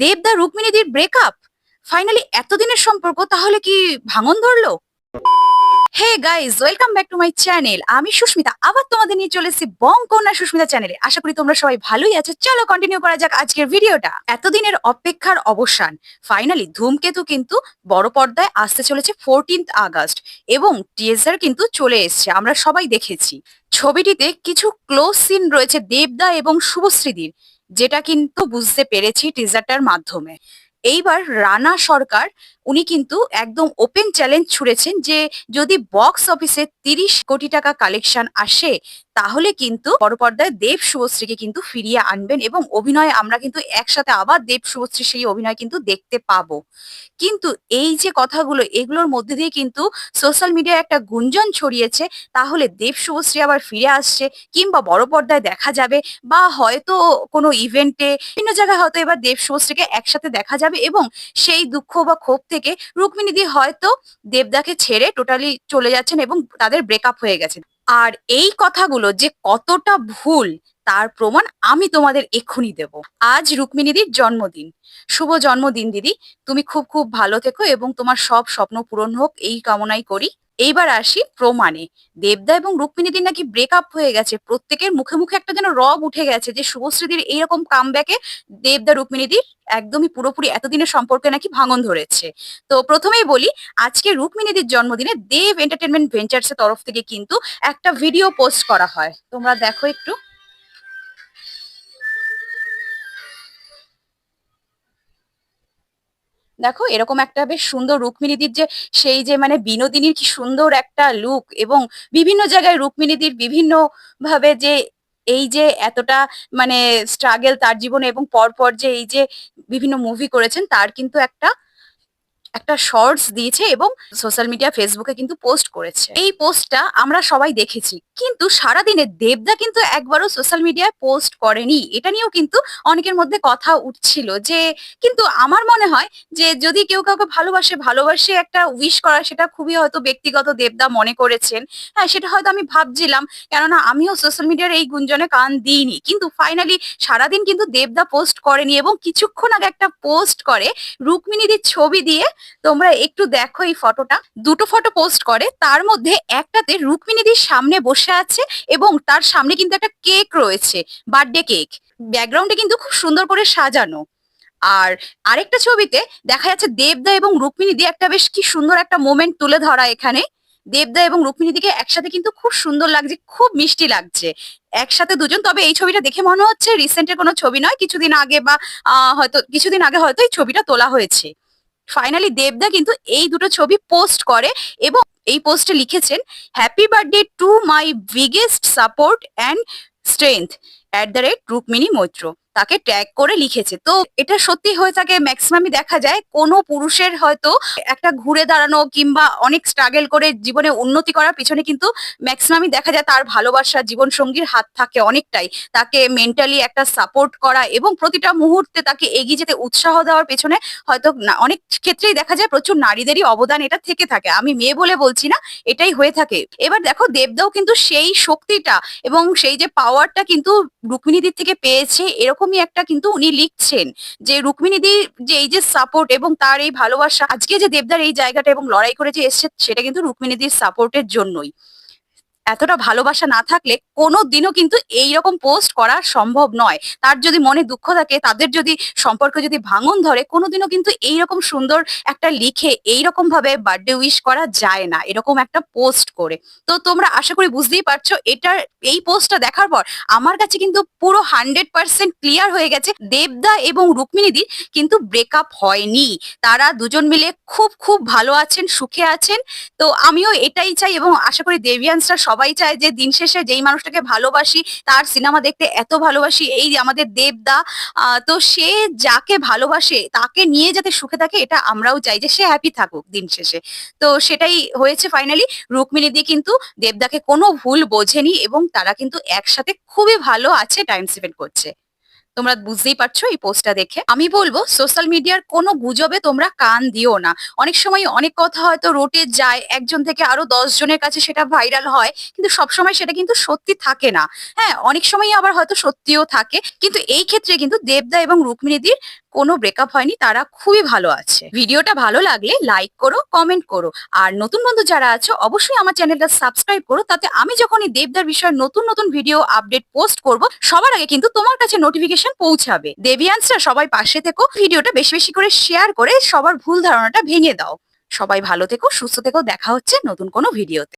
দেবদা রুক্মিণীদির breakup finally এতদিনের সম্পর্ক, তাহলে কি ভাঙন ধরলো? Hey guys welcome back to my channel আমি সুস্মিতা, আবার তোমাদের নিয়ে চলে এসেছি বং কন্যা সুস্মিতা চ্যানেলে আশা করি তোমরা সবাই ভালোই আছো। চলো কন্টিনিউ করা যাক আজকের ভিডিওটা এতদিনের অপেক্ষার অবসান। ফাইনালি ধূমকেতু কিন্তু বড় পর্দায় আসতে চলেছে ফোরটিন্থ আগস্ট এবং টিজার কিন্তু চলে এসেছে, আমরা সবাই দেখেছি। ছবিটিতে কিছু ক্লোজ সিন রয়েছে দেবদা এবং শুভশ্রীদির যেটা কিন্তু বুঝতে পেরেছি টিজারটার মাধ্যমে। এইবার রানা সরকার, উনি কিন্তু একদম ওপেন চ্যালেঞ্জ ছুড়েছেন যে যদি বক্স অফিসে তিরিশ কোটি টাকা কালেকশন আসে, তাহলে কিন্তু বড় পর্দায় দেব শুভশ্রীকে কিন্তু ফিরিয়ে আনবেন এবং অভিনয়ে আমরা কিন্তু একসাথে আবার দেব শুভশ্রী সেই অভিনয় কিন্তু দেখতে পাবো। কিন্তু এই যে কথাগুলো, এগুলোর মধ্যে দিয়ে কিন্তু সোশ্যাল মিডিয়ায় একটা গুঞ্জন ছড়িয়েছে, তাহলে দেব শুভশ্রী আবার ফিরে আসছে কিংবা বড় পর্দায় দেখা যাবে বা হয়তো কোনো ইভেন্টে বিভিন্ন জায়গায় হয়তো এবার দেব শুভশ্রীকে একসাথে দেখা যাবে। এবং সেই দুঃখ বা ক্ষোভ থেকে রুক্মিণীদি হয়তো দেবদাকে ছেড়ে টোটালি চলে যাচ্ছেন এবং তাদের ব্রেকআপ হয়ে গেছে। আর এই কথাগুলো যে কতটা ভুল তার প্রমাণ আমি তোমাদের এক্ষুনি দেব। আজ রুক্মিণীদির জন্মদিন। শুভ জন্মদিন দিদি। তুমি খুব খুব ভালো থেকো এবং তোমার সব স্বপ্ন পূরণ হোক, এই কামনাই করি। এইবার আসি প্রমাণে। দেবদা এবং রুক্মিণীদির নাকি ব্রেকআপ হয়ে গেছে। প্রত্যেকের মুখে মুখে একটা যেন রব উঠে গেছে যে শুভশ্রীদের এইরকম কাম ব্যাকে দেবদা, রুক্মিণীদির একদমই পুরোপুরি এতদিনের সম্পর্কে নাকি ভাঙন ধরেছে। তো প্রথমেই বলি, আজকে রুক্মিণীদির জন্মদিনে দেব এন্টারটেনমেন্ট ভেঞ্চার্স এর তরফ থেকে কিন্তু একটা ভিডিও পোস্ট করা হয়। তোমরা দেখো একটু। দেখো এরকম একটা বেশ সুন্দর রুক্মিণীদির যে সেই যে মানে বিনোদিনীর কি সুন্দর একটা লুক এবং বিভিন্ন জায়গায় রুক্মিণীদির বিভিন্ন ভাবে যে এই যে এতটা মানে স্ট্রাগেল তার জীবনে এবং পরপর যে এই যে বিভিন্ন মুভি করেছেন, তার কিন্তু একটা একটা শর্টস দিয়েছে এবং সোশ্যাল মিডিয়া ফেসবুকে কিন্তু পোস্ট করেছে। এই পোস্টটা আমরা সবাই দেখেছি, কিন্তু সারাদিনে দেবদা কিন্তু একবারও সোশ্যাল মিডিয়ায় পোস্ট করেনি। এটা নিয়েও কিন্তু অনেকের মধ্যে কথা উঠছিল যে, কিন্তু আমার মনে হয় যে, যদি কেউ কাউকে ভালোবাসে ভালোবাসে একটা উইশ করা, সেটা খুবই হয়তো ব্যক্তিগত দেবদা মনে করেছেন। হ্যাঁ সেটা হয়তো আমি ভাবছিলাম, কেননা আমিও সোশ্যাল মিডিয়ার এই গুঞ্জনে কান দিইনি। কিন্তু ফাইনালি সারাদিন কিন্তু দেবদা পোস্ট করেনি এবং কিছুক্ষণ আগে একটা পোস্ট করে রুক্মিণীদির ছবি দিয়ে তোমরা একটু দেখো এই ফটোটা। দুটো ফটো পোস্ট করে, তার মধ্যে একটাতে রুক্মিণীদির সামনে বসে আছে এবং তার সামনে কিন্তু একটা কেক রয়েছে বার্থডে কেক ব্যাকগ্রাউন্ডে কিন্তু খুব সুন্দর করে সাজানো। আর আরেকটা ছবিতে দেখা যাচ্ছে দেবদা এবং রুক্মিণী দিয়ে একটা বেশ কি সুন্দর একটা মোমেন্ট তুলে ধরা এখানে। দেবদা এবং রুক্মিণীদিকে একসাথে কিন্তু খুব সুন্দর লাগছে, খুব মিষ্টি লাগছে। একসাথে দুজন, তবে এই ছবিটা দেখে মনে হচ্ছে রিসেন্টের কোনো ছবি নয়, কিছুদিন আগে বা হয়তো, কিছুদিন আগে হয়তো এই ছবিটা তোলা হয়েছে। ফাইনালি দেবদা কিন্তু এই দুটো ছবি পোস্ট করে এবং এই পোস্টে লিখেছেন happy birthday to my biggest support and strength at the rate Rukmini Maitra তাকে ট্যাগ করে লিখেছে। তো এটা সত্যি হয়ে থাকে ম্যাক্সিমামই দেখা যায়, কোনো পুরুষের হয়তো একটা ঘুরে দাঁড়ানো কিংবা অনেক স্ট্রাগল করে জীবনে উন্নতি করার পিছনে কিন্তু ম্যাক্সিমামই দেখা যায় তার ভালোবাসা জীবন সঙ্গীর হাত থাকে অনেকটাই। তাকে মেন্টালি একটা সাপোর্ট করা এবং প্রতিটা মুহূর্তে তাকে এগিয়ে যেতে উৎসাহ দেওয়ার পেছনে হয়তো অনেক ক্ষেত্রেই দেখা যায় প্রচুর নারীদেরই অবদান এটা থেকে থাকে। আমি মেয়ে বলে বলছি না, এটাই হয়ে থাকে। এবার দেখো দেবদাও কিন্তু সেই শক্তিটা এবং সেই যে পাওয়ারটা কিন্তু রুক্মিণীদির থেকে পেয়েছে এরকমই একটা কিন্তু উনি লিখছেন যে রুক্মিণীদির যে এই যে সাপোর্ট এবং তার এই ভালোবাসা, আজকে যে দেবদার এই জায়গাটা এবং লড়াই করে যে এসছে, সেটা কিন্তু রুক্মিণীদির সাপোর্টের জন্যই। এতটা ভালোবাসা না থাকলে কোনো দিনও কিন্তু এই রকম পোস্ট করা সম্ভব নয়। তার যদি মনে দুঃখ থাকে, তাদের যদি সম্পর্কে যদি ভাঙন ধরে, কোনোদিনও কিন্তু এইরকম সুন্দর একটা লিখে এইরকম ভাবে বার্থডে উইশ করা যায় না, এরকম একটা পোস্ট করে। তো তোমরা আশা করি বুঝতেই পারছ, এটার, এই পোস্টটা দেখার পর আমার কাছে কিন্তু পুরো হান্ড্রেড পার্সেন্ট ক্লিয়ার হয়ে গেছে, দেবদা এবং রুক্মিণীদি কিন্তু ব্রেকআপ হয়নি। তারা দুজন মিলে খুব খুব ভালো আছেন, সুখে আছেন। তো আমিও এটাই চাই এবং আশা করি দেবিয়ান্সরা সবাই চায় যে দিন শেষে যেই মানুষটাকে ভালোবাসি, তার সিনেমা দেখতে এত ভালোবাসি, এই আমাদের দেবদা তো সে যাকে ভালোবাসে, তাকে নিয়ে যাতে সুখে থাকে, এটা আমরাও চাই যে সে হ্যাপি থাকুক দিন শেষে। তো সেটাই হয়েছে ফাইনালি রুক্মিণীদি কিন্তু দেবদাকে কোনো ভুল বোঝেনি এবং তারা কিন্তু একসাথে খুবই ভালো আছে টাইম স্পেন্ড করছে। তোমরা বুঝতেই পারছ এই পোস্টটা দেখে। আমি বলব, সোশ্যাল মিডিয়ার কোনো গুজবে তোমরা কান দিও না। অনেক সময় অনেক কথা হয়তো রোটে যায়, একজন থেকে আরও দশ জনের কাছে সেটা ভাইরাল হয়, কিন্তু সবসময় সেটা কিন্তু সত্যি থাকে না। হ্যাঁ অনেক সময় আবার হয়তো সত্যিও থাকে, কিন্তু এই ক্ষেত্রে কিন্তু দেবদা এবং রুক্মিণীদির কোনো ব্রেকআপ হয়নি, তারা খুবই ভালো আছে। ভিডিওটা ভালো লাগলে লাইক করো কমেন্ট করো। আর নতুন বন্ধু যারা আছো, অবশ্যই আমার চ্যানেলটা সাবস্ক্রাইব করো, তাতে আমি যখন এই দেবদার বিষয়ে নতুন নতুন ভিডিও আপডেট পোস্ট করব, সবার আগে কিন্তু তোমার কাছে নোটিফিকেশন পৌঁছাবে। দেবিয়ান্সরা সবাই পাশে থেকো, ভিডিওটা বেশি বেশি করে শেয়ার করে সবার ভুল ধারণাটা ভেঙে দাও। সবাই ভালো থেকো, সুস্থ থেকো, দেখা হচ্ছে নতুন কোনো ভিডিওতে